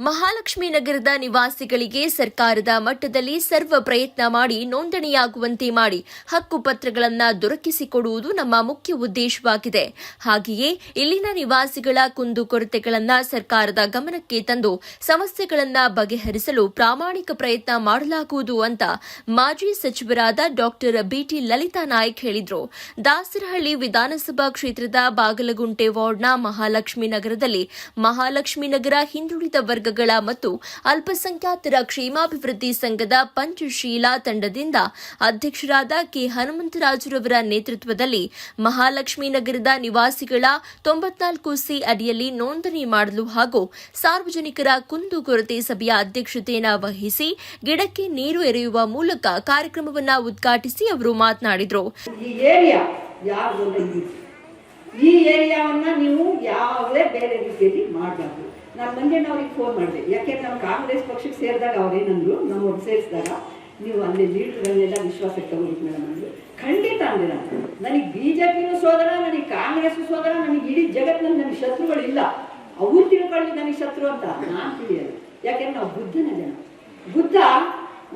ಮಹಾಲಕ್ಷ್ಮಿ ನಗರದ ನಿವಾಸಿಗಳಿಗೆ ಸರ್ಕಾರದ ಮಟ್ಟದಲ್ಲಿ ಸರ್ವ ಪ್ರಯತ್ನ ಮಾಡಿ ನೋಂದಣಿಯಾಗುವಂತೆ ಮಾಡಿ ಹಕ್ಕುಪತ್ರಗಳನ್ನು ದೊರಕಿಸಿಕೊಡುವುದು ನಮ್ಮ ಮುಖ್ಯ ಉದ್ದೇಶವಾಗಿದೆ. ಹಾಗೆಯೇ ಇಲ್ಲಿನ ನಿವಾಸಿಗಳ ಕುಂದುಕೊರತೆಗಳನ್ನು ಸರ್ಕಾರದ ಗಮನಕ್ಕೆ ತಂದು ಸಮಸ್ಯೆಗಳನ್ನು ಬಗೆಹರಿಸಲು ಪ್ರಾಮಾಣಿಕ ಪ್ರಯತ್ನ ಮಾಡಲಾಗುವುದು ಅಂತ ಮಾಜಿ ಸಚಿವರಾದ ಡಾಕ್ಟರ್ ಬಿಟಿ ಲಲಿತಾ ನಾಯ್ಕ್ ಹೇಳಿದರು. ದಾಸರಹಳ್ಳಿ ವಿಧಾನಸಭಾ ಕ್ಷೇತ್ರದ ಬಾಗಲಗುಂಟೆ ವಾರ್ಡ್ನ ಮಹಾಲಕ್ಷ್ಮಿ ನಗರದಲ್ಲಿ ಮಹಾಲಕ್ಷ್ಮಿ ನಗರ ಹಿಂದುಳಿದ ವರ್ಗಗಳ ಮತ್ತು ಅಲ್ಪಸಂಖ್ಯಾತರ ಕ್ಷೇಮಾಭಿವೃದ್ಧಿ ಸಂಘದ ಪಂಚಶೀಲಾ ತಂಡದಿಂದ ಅಧ್ಯಕ್ಷರಾದ ಕೆ ಹನುಮಂತರಾಜುರವರ ನೇತೃತ್ವದಲ್ಲಿ ಮಹಾಲಕ್ಷ್ಮೀನಗರದ ನಿವಾಸಿಗಳ ತೊಂಬತ್ನಾಲ್ಕು ಸಿ ಅಡಿಯಲ್ಲಿ ನೋಂದಣಿ ಮಾಡಲು ಹಾಗೂ ಸಾರ್ವಜನಿಕರ ಕುಂದುಕೊರತೆ ಸಭೆಯ ಅಧ್ಯಕ್ಷತೆಯನ್ನು ವಹಿಸಿ ಗಿಡಕ್ಕೆ ನೀರು ಎರೆಯುವ ಮೂಲಕ ಕಾರ್ಯಕ್ರಮವನ್ನು ಉದ್ಘಾಟಿಸಿ ಅವರು ಮಾತನಾಡಿದರು. ಈ ಏರಿಯಾವನ್ನು ನೀವು ಯಾವಾಗಲೇ ಬೇರೆ ರೀತಿಯಲ್ಲಿ ಮಾಡಬಾರ್ದು. ನಾನು ಮಂಜಣ್ಣವ್ರಿಗೆ ಫೋನ್ ಮಾಡಿದೆ. ಯಾಕೆಂದ್ರೆ ನಾವು ಕಾಂಗ್ರೆಸ್ ಪಕ್ಷಕ್ಕೆ ಸೇರಿದಾಗ ಅವ್ರೇನಂದ್ರು ನಮ್ಮವ್ರು ಸೇರಿಸಿದಾಗ ನೀವು ಅಲ್ಲಿ ಲೀಡರ್ಗಳನ್ನೆಲ್ಲ ವಿಶ್ವಾಸಕ್ಕೆ ತಗೋಬೇಕು ಮೇಡಮ್ ಅಂದರು. ಖಂಡಿತ ಅಂದೆ ನಾನು. ನನಗೆ ಬಿ ಜೆ ಪಿನೂ ಸೋದರ, ನನಗೆ ಕಾಂಗ್ರೆಸ್ ಸೋದರ, ನನಗೆ ಇಡೀ ಜಗತ್ತಿನಲ್ಲಿ ನನಗೆ ಶತ್ರುಗಳಿಲ್ಲ ಅವ್ರು ತಿಳ್ಕೊಳ್ಳಿ ನನಗೆ ಶತ್ರು ಅಂತ. ನಾನು ತಿಳಿಯೋದು ಯಾಕೆಂದ್ರೆ ನಾವು ಬುದ್ಧನ ಜನ. ಬುದ್ಧ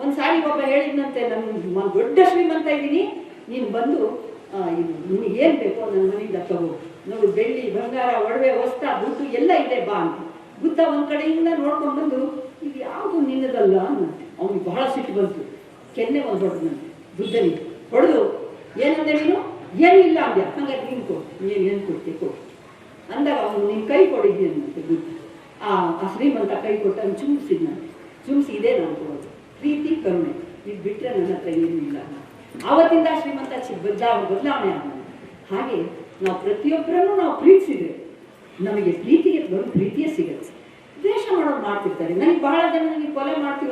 ಒಂದು ಸಾರಿ ಒಬ್ಬ ಹೇಳಿದ್ನಂತೆ ನನ್ನ ದೊಡ್ಡ ಶ್ರೀಮಂತ ಇದ್ದೀನಿ. ನೀನು ಬಂದು ಇದು ನಿನಗೆ ಏನ್ ಬೇಕೋ ನನ್ನ ಮನೆಯಿಂದ ತಗೋ. ನೋಡು, ಬೆಳ್ಳಿ, ಬಂಗಾರ, ಒಡವೆ ವಸ್ತ ದುಡ್ಡು ಎಲ್ಲ ಇದೆ ಬಾ ಅಂತ. ಬುದ್ಧ ಒಂದು ಕಡೆಯಿಂದ ನೋಡ್ಕೊಂಡು ಬಂದು, ಇದು ಯಾವುದು ನಿನ್ನದಲ್ಲ ಅನ್ನಂತೆ ಅವನಿಗೆ ಬಹಳ ಸಿಟ್ಟು ಬಂತು. ಕೆನ್ನೆ ಒಂದು ಹೊಡೆದಂತೆ ಬುದ್ಧನಿಗೆ ಹೊಡೆದು. ಏನಂದೆ ನೀನು? ಏನಿಲ್ಲ ಇಲ್ಲ ಅಂದ್ಯ ನೀನು ಕೊಡು. ನೀನು ಏನು ಕೊಡ್ತೀವಿ ಕೊಡು. ಅಂದಾಗ ಅವನು ನಿನ್ನ ಕೈ ಕೊಡಿದ್ದೀನಂತೆ ಬುದ್ಧ. ಆ ಆ ಶ್ರೀಮಂತ ಕೈ ಕೊಟ್ಟು ಅವ್ನು ಚುಮ್ಸಿದ್ನಂತೆ ಚುಮ್ಸಿ ಇದೇ ನಾನು ಕೊಡೋದು. ಪ್ರೀತಿ, ಕರುಣೆ. ಇದು ಬಿಟ್ಟರೆ ನನ್ನ ಹತ್ರ ಏನೂ ಇಲ್ಲ. ಆವತ್ತಿಂದ ಶ್ರೀಮಂತ ಬದಲಾವ ಬದಲಾವಣೆ ಆದ ಹಾಗೆ ನಾವು ಪ್ರತಿಯೊಬ್ಬರನ್ನು ನಾವು ಪ್ರೀತಿಸಿದ್ರೆ ನಮಗೆ ಪ್ರೀತಿಗೆ ಬರೋ ಪ್ರೀತಿಯೇ ಸಿಗುತ್ತೆ. ದ್ವೇಷ ಮಾಡೋರು ಮಾಡ್ತಿರ್ತಾರೆ. ನನಗೆ ಬಹಳ ಜನ ನನಗೆ ಕೊಲೆ ಮಾಡ್ತೀವ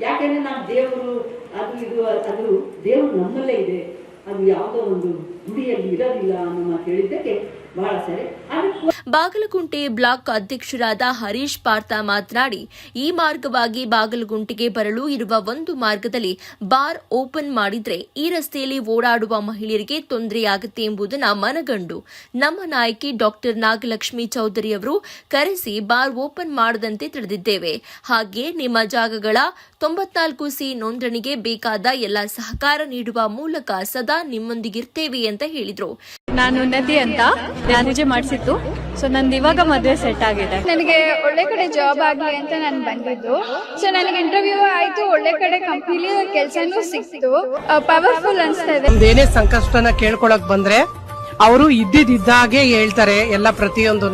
ಯಾಕೆಂದ್ರೆ ನಾವು ದೇವರು, ಅದು ಇದು, ಅದು ದೇವರು ನಮ್ಮಲ್ಲೇ ಇದೆ. ಅದು ಯಾವುದೋ ಒಂದು ಗುಡಿಯಲ್ಲಿ ಇರೋದಿಲ್ಲ ಅನ್ನೋ ಮಾತು ಹೇಳಿದ್ದಕ್ಕೆ ಬಹಳ ಸರಿ. ಅದಕ್ಕೆ ಬಾಗಲಗುಂಟೆ ಬ್ಲಾಕ್ ಅಧ್ಯಕ್ಷರಾದ ಹರೀಶ್ ಪಾರ್ಥ ಮಾತನಾಡಿ, ಈ ಮಾರ್ಗವಾಗಿ ಬಾಗಲಗುಂಟೆಗೆ ಬರಲು ಇರುವ ಒಂದು ಮಾರ್ಗದಲ್ಲಿ ಬಾರ್ ಓಪನ್ ಮಾಡಿದರೆ ಈ ರಸ್ತೆಯಲ್ಲಿ ಓಡಾಡುವ ಮಹಿಳೆಯರಿಗೆ ತೊಂದರೆಯಾಗುತ್ತೆ ಎಂಬುದನ್ನು ಮನಗಂಡು ನಮ್ಮ ನಾಯಕಿ ಡಾಕ್ಟರ್ ನಾಗಲಕ್ಷ್ಮಿ ಚೌಧರಿ ಅವರು ಕರೆಸಿ ಬಾರ್ ಓಪನ್ ಮಾಡದಂತೆ ತಿಳಿದಿದ್ದೇವೆ. ಹಾಗೆ ನಿಮ್ಮ ಜಾಗಗಳ ತೊಂಬತ್ನಾಲ್ಕು ಸಿ ನೋಂದಣಿಗೆ ಬೇಕಾದ ಎಲ್ಲ ಸಹಕಾರ ನೀಡುವ ಮೂಲಕ ಸದಾ ನಿಮ್ಮೊಂದಿಗಿರ್ತೇವೆ ಅಂತ ಹೇಳಿದರು. ನಾನು ನದಿ ಅಂತ ನಾನು ಪೂಜೆ ಮಾಡಿಸಿತ್ತು ಸೊ ನಂದು ಇವಾಗ ಮದುವೆ ಸೆಟ್ ಆಗಿದೆ. ನನಗೆ ಒಳ್ಳೆ ಕಡೆ ಜಾಬ್ ಆಗಲಿ ಅಂತ ನಾನು ಬಂದಿದ್ದು. ಸೊ ನನಗೆ ಇಂಟರ್ವ್ಯೂ ಆಯ್ತು. ಒಳ್ಳೆ ಕಡೆ ಕಂಪ್ನಿಲಿ ಕೆಲಸನೂ ಸಿಕ್ತು. ಪವರ್ಫುಲ್ ಅನ್ಸ್ತಾ ಇದೆ ಏನೇ ಸಂಕಷ್ಟನ ಕೇಳ್ಕೊಳಕ್ ಬಂದ್ರೆ ಅವರು ಇದ್ದಿದ್ದಾಗೆ ಹೇಳ್ತಾರೆ ಎಲ್ಲ ಪ್ರತಿಯೊಂದೂ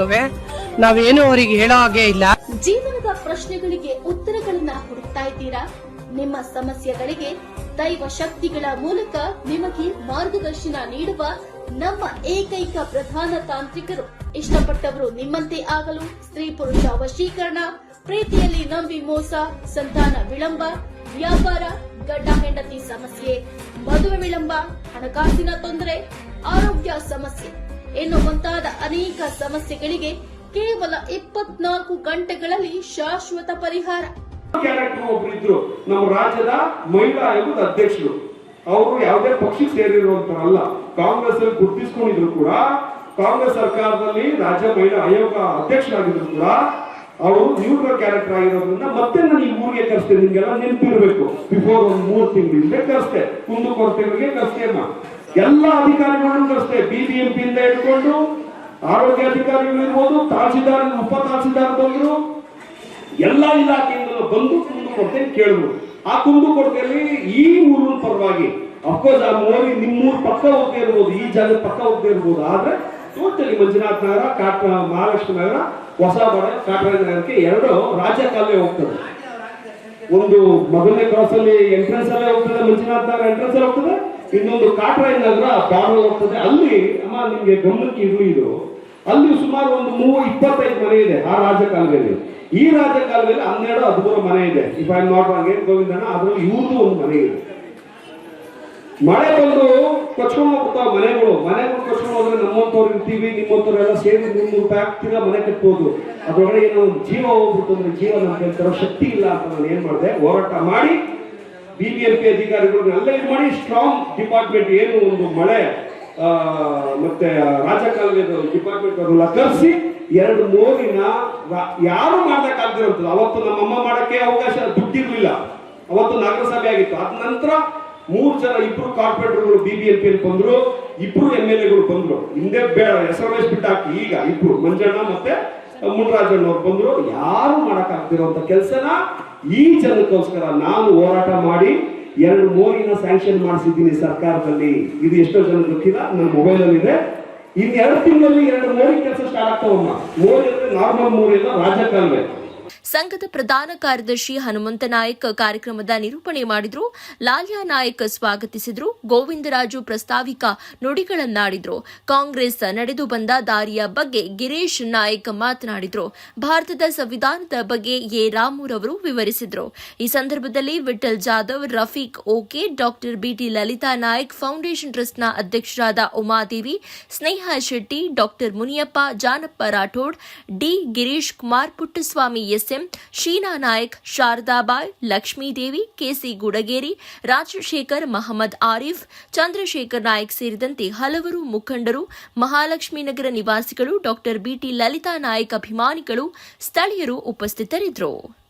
ನಾವೇನು ಅವರಿಗೆ ಹೇಳೋ ಹಾಗೆ ಇಲ್ಲ. ಜೀವನದ ಪ್ರಶ್ನೆಗಳಿಗೆ ಉತ್ತರಗಳನ್ನ ಹುಡುಕ್ತಾ ಇದ್ದೀರಾ? ನಿಮ್ಮ ಸಮಸ್ಯೆಗಳಿಗೆ ದೈವ ಶಕ್ತಿಗಳ ಮೂಲಕ ನಿಮಗೆ ಮಾರ್ಗದರ್ಶನ ನೀಡುವ ನಮ್ಮ ಏಕೈಕ ಪ್ರಧಾನ ತಾಂತ್ರಿಕರು. ಇಷ್ಟಪಟ್ಟವರು ನಿಮ್ಮಂತೆ ಆಗಲು ಸ್ತ್ರೀ ಪುರುಷ ವಶೀಕರಣ, ಪ್ರೀತಿಯಲ್ಲಿ ನಂಬಿ ಮೋಸ, ಸಂತಾನ ವಿಳಂಬ, ವ್ಯಾಪಾರ ಗಡ್ಡ ಹೆಂಡತಿ ಸಮಸ್ಯೆ, ಮದುವೆ ವಿಳಂಬ, ಹಣಕಾಸಿನ ತೊಂದರೆ, ಆರೋಗ್ಯ ಸಮಸ್ಯೆ ಇನ್ನು ಮುಂತಾದ ಅನೇಕ ಸಮಸ್ಯೆಗಳಿಗೆ ಕೇವಲ ಇಪ್ಪತ್ನಾಲ್ಕು ಗಂಟೆಗಳಲ್ಲಿ ಶಾಶ್ವತ ಪರಿಹಾರ. ಕ್ಯಾರೆಕ್ಟರ್ ಒಬ್ರು ಇದ್ರು. ನಮ್ಮ ರಾಜ್ಯದ ಮಹಿಳಾ ಆಯೋಗದ ಅಧ್ಯಕ್ಷರು. ಅವರು ಯಾವುದೇ ಪಕ್ಷಕ್ಕೆ ಸೇರಿರುವಂತರಲ್ಲ ಕಾಂಗ್ರೆಸ್ ಅಲ್ಲಿ ಗುರುತಿಸ್ಕೊಂಡಿದ್ರು ಕೂಡ. ಕಾಂಗ್ರೆಸ್ ಸರ್ಕಾರದಲ್ಲಿ ರಾಜ್ಯ ಮಹಿಳಾ ಆಯೋಗ ಅಧ್ಯಕ್ಷರಾಗಿದ್ರು ಕೂಡ. ಅವರು ನ್ಯೂಟ್ರಲ್ ಕ್ಯಾರೆಕ್ಟರ್ ಆಗಿರೋದ್ರಿಂದ ಮತ್ತೆ ನಾನು ಈ ಊರಿಗೆ ಕರೆಸ್ತೇನೆ. ನಿಮ್ಗೆಲ್ಲ ನೆನಪಿರ್ಬೇಕು. ಬಿಫೋರ್ ಒಂದು ಮೂರು ತಿಂಗಳಿಂದ ಕರೆಸ್ತೆ ಕುಂದು ಕೊರತೆಗಳಿಗೆ ಕರೆಸ್ತೇ ಅಮ್ಮ. ಎಲ್ಲ ಅಧಿಕಾರಿಗಳನ್ನು ಕರೆಸ್ತೆ ಬಿಬಿಎಂಪಿ ಇಂದ ಹಿಡ್ಕೊಂಡು ಆರೋಗ್ಯ ಅಧಿಕಾರಿಗಳು ಇರ್ಬೋದು ತಹಸೀಲ್ದಾರ್ ಉಪ ತಹಸೀಲ್ದಾರ್ ಬಂದ್ರು. ಎಲ್ಲ ಇಲಾಖೆಯಿಂದ ಬಂದು ಕುಂದು ಕೊಡ್ತೇನೆ ಕೇಳಿದ್ರು ಆ ಕುಂದು ಕೊಡ್ತೇನೆ ಈ ಊರಿನ ಪರವಾಗಿ. ಅಫ್ಕೋರ್ಸ್ ಆ ಮೋರಿ ನಿಮ್ಮೂರ್ ಪಕ್ಕ ಹೋಗದೆ ಇರ್ಬೋದು, ಈ ಜಾಗದ ಪಕ್ಕ ಹೋಗದೆ ಇರ್ಬೋದು. ಆದ್ರೆ ಟೋಟಲಿ ಮಂಜುನಾಥ್ ನಗರ, ಕಾಟ, ಮಹಾಲಕ್ಷ್ಮಿ ನಗರ, ಹೊಸ ಬಡ, ಕಾಟರಾಜ ನಗರಕ್ಕೆ ಎರಡು ರಾಜ್ಯ ಕಾಲೇ ಹೋಗ್ತದೆ. ಒಂದು ಮೊದಲನೇ ಕ್ರಾಸ್ ಅಲ್ಲಿ ಎಂಟ್ರೆನ್ಸ್ ಅಲ್ಲೇ ಹೋಗ್ತದೆ, ಮಂಜುನಾಥ್ ನಗರ ಎಂಟ್ರೆನ್ಸ್ ಅಲ್ಲಿ ಹೋಗ್ತದೆ. ಇನ್ನೊಂದು ಕಾಟರಾಜ ನಗರ ಬಾರ್ಡರ್ ಹೋಗ್ತದೆ. ಅಲ್ಲಿ, ಅಮ್ಮ, ನಿಮ್ಗೆ ಗಮನಕ್ಕೆ ಇರಲಿ ಇದು. ಅಲ್ಲಿ ಸುಮಾರು ಒಂದು ಮೂವ ಇಪ್ಪತ್ತೈದು ಮನೆ ಇದೆ ಆ ರಾಜ್ಯ ಕಾಲುವೆಯಲ್ಲಿ. ಈ ರಾಜ ಕಾಲದಲ್ಲಿ ಹನ್ನೆರಡು ಹದಿಮೂರು ಮನೆ ಇದೆ. ಇಫ್ ಐ ನಾಟ್ ಏನ್ ಗೋವಿಂದನ ಅದ್ರಲ್ಲಿ ಇವ್ರದ್ದು ಒಂದು ಮನೆ ಇದೆ. ಮಳೆ ಬಂದು ಕೊಚ್ಕೊಂಡು ಹೋಗ್ತಾವ ಮನೆಗಳು. ಮನೆಗಳು ಕೊಚ್ಕೊಂಡು ಹೋದ್ರೆ ನಮ್ಮಂತವ್ರು ಇರ್ತೀವಿ ನಿಮ್ಮಂತವ್ರೆಲ್ಲ ಸೇರಿ ನೂರು ನೂರು ರೂಪಾಯಿ ಮನೆ ಕಟ್ಬೋದು. ಅದ್ರೊಳಗೆ ಏನೋ ಒಂದು ಜೀವ ಹೋಗ್ಬಿಟ್ಟು ಅಂದ್ರೆ ಜೀವ ನಮ್ಗೆ ತರೋ ಶಕ್ತಿ ಇಲ್ಲ ಅಂತ ನಾನು ಏನ್ ಮಾಡಿದೆ? ಹೋರಾಟ ಮಾಡಿ ಬಿಬಿಎಂಪಿ ಅಧಿಕಾರಿಗಳನ್ನ ಅಲ್ಲೇ ಮಾಡಿ ಸ್ಟ್ರಾಂಗ್ ಡಿಪಾರ್ಟ್ಮೆಂಟ್ ಏನು ಒಂದು ಮಳೆ ಮತ್ತೆ ರಾಜಕಾಲದ ಡಿಪಾರ್ಟ್ಮೆಂಟ್ ಅವರೆಲ್ಲ ಕರೆಸಿ ಎರಡು ಮೂರಿನ ಯಾರು ಮಾಡ್ಲಿಕ್ಕಾಗ್ದಿರೋಂಥದ್ದು ಅವತ್ತು ನಮ್ಮಮ್ಮ ಮಾಡಕ್ಕೆ ಅವಕಾಶ ದುಡ್ಡಿರ್ಲಿಲ್ಲ. ಅವತ್ತು ನಗರಸಭೆ ಆಗಿತ್ತು. ಅದ ನಂತರ ಮೂರು ಜನ ಇಬ್ರು ಕಾರ್ಪೊರೇಟರ್ಗಳು ಬಿ ಬಿ ಎಲ್ ಪಿ ಬಂದ್ರು, ಇಬ್ರು ಎಂ ಎಲ್ ಎಗಳು ಬಂದ್ರು. ಹಿಂದೆ ಬೇಡ ಹೆಸರು ಬಿಟ್ಟಾಕಿ ಈಗ ಇಬ್ರು, ಮಂಜಣ್ಣ ಮತ್ತೆ ಮುನ್ರಾಜಣ್ಣ ಅವ್ರು ಬಂದ್ರು. ಯಾರು ಮಾಡಕ್ಕಾಗ್ದಿರೋಂಥ ಕೆಲಸನ ಈ ಜನಕ್ಕೋಸ್ಕರ ನಾನು ಹೋರಾಟ ಮಾಡಿ ಎರಡು ಮೋರಿನ ಸ್ಯಾಂಕ್ಷನ್ ಮಾಡಿಸಿದ್ದೀನಿ ಸರ್ಕಾರದಲ್ಲಿ. ಇದು ಎಷ್ಟೋ ಜನ ಗೊತ್ತಿಲ್ಲ. ನನ್ನ ಮೊಬೈಲ್ ಅಲ್ಲಿ ಇದೆ ಇನ್ ಎರಡು ತಿಂಗಳಲ್ಲಿ ಎರಡು ಮೋರಿ ಕೆಲಸ ಸ್ಟಾರ್ಟ್ ಆಗ್ತಾವಮ್ಮ ಮೋರಿ ಅಂದ್ರೆ ನಾರ್ಮಲ್ ಮೋರಿ ಅಲ್ಲ ರಾಜಕಾಲುವೆ ಸಂಘದ ಪ್ರಧಾನ ಕಾರ್ಯದರ್ಶಿ ಹನುಮಂತ ನಾಯಕ್ ಕಾರ್ಯಕ್ರಮದ ನಿರೂಪಣೆ ಮಾಡಿದ್ರು. ಲಾಲ್ಯಾ ನಾಯಕ್ ಸ್ವಾಗತಿಸಿದ್ರು. ಗೋವಿಂದರಾಜು ಪ್ರಸ್ತಾವಿಕ ನುಡಿಗಳನ್ನಾಡಿದ್ರು. ಕಾಂಗ್ರೆಸ್ ನಡೆದು ಬಂದ ದಾರಿಯ ಬಗ್ಗೆ ಗಿರೀಶ್ ನಾಯಕ್ ಮಾತನಾಡಿದ್ರು. ಭಾರತದ ಸಂವಿಧಾನದ ಬಗ್ಗೆ ಎ. ರಾಮುರವರು ವಿವರಿಸಿದ್ರು. ಈ ಸಂದರ್ಭದಲ್ಲಿ Vithal Jadhav, Rafiq okay, doctor BT Lalitha Naik, foundation ಟ್ರಸ್ಟ್ನ ಅಧ್ಯಕ್ಷರಾದ Umadevi, Sneha Shetty, doctor Muniyappa, Janappa Rathod, D. Girish Kumar Puttaswamy, SM Sheena Naik Sharadabai Lakshmidevi KC Gudageri, Rajashekhar Mohammed Arif, Chandrashekhar Naik ಸೇರಿದಂತೆ ಹಲವರು ಮುಖಂಡರು ಮಹಾಲಕ್ಷ್ಮೀನಗರ ನಿವಾಸಿಗಳು, ಡಾಕ್ಟರ್ ಬಿಟಿ ಲಲಿತಾ ನಾಯಕ್ ಅಭಿಮಾನಿಗಳು, ಸ್ಥಳೀಯರು ಉಪಸ್ಥಿತರಿದ್ದರು.